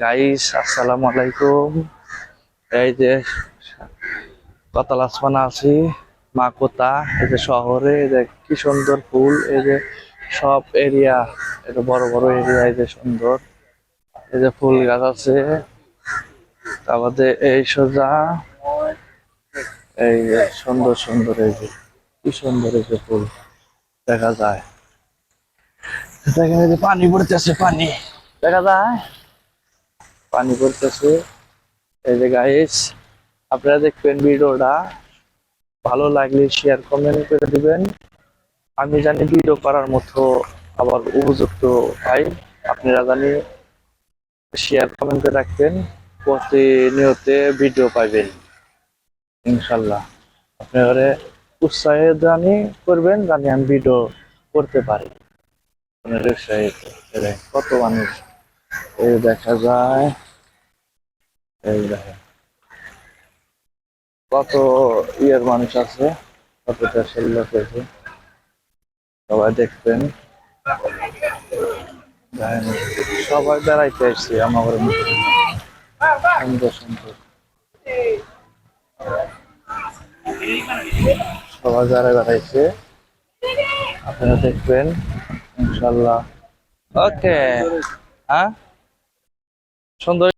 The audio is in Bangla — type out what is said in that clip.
গাইস আসসালামু আলাইকুম এই যে কতাল আসমানা আছি মাকোতা এই যে শহরে এই যে কি সুন্দর ফুল এই যে সব এরিয়া এটা বড় বড় এরিয়া এই যে সুন্দর এই যে ফুল গাছ আছে তারপরে এই সোজা এই যে সুন্দর সুন্দর এই যে কি সুন্দর এই যে ফুল দেখা যায় পানি পড়তেছে, পানি। দেখা যায়? পানি পড়তেছে। এই যে গাইস আপনারা দেখবেন ভিডিওটা। ভালো লাগলে শেয়ার কমেন্ট করে দিবেন। আমি জানি ভিডিও করার মতো আবার উপযুক্ত পাই আপনারা জানি শেয়ার কমেন্ট করে রাখবেন। প্রতিনিয়তে ভিডিও পাইবেন। ইনশাল্লাহ। আপনারা উৎসাহে জানি করবেন, জানি আমি ভিডিও করতে পারি। কত মানুষ? এই দেখা যায়, এই দেখেন। কত ইয়ের মানুষ আছে কত দেশের লোক আছে। সবাই দেখবেন। সবাই বেড়াইতে আসছে আমার সুন্দর সুন্দর সবাই যারা বেড়াইছে, আপনারা দেখবেন ইনশাল্লাহ। ওকে। হ্যাঁ? সুন্দর।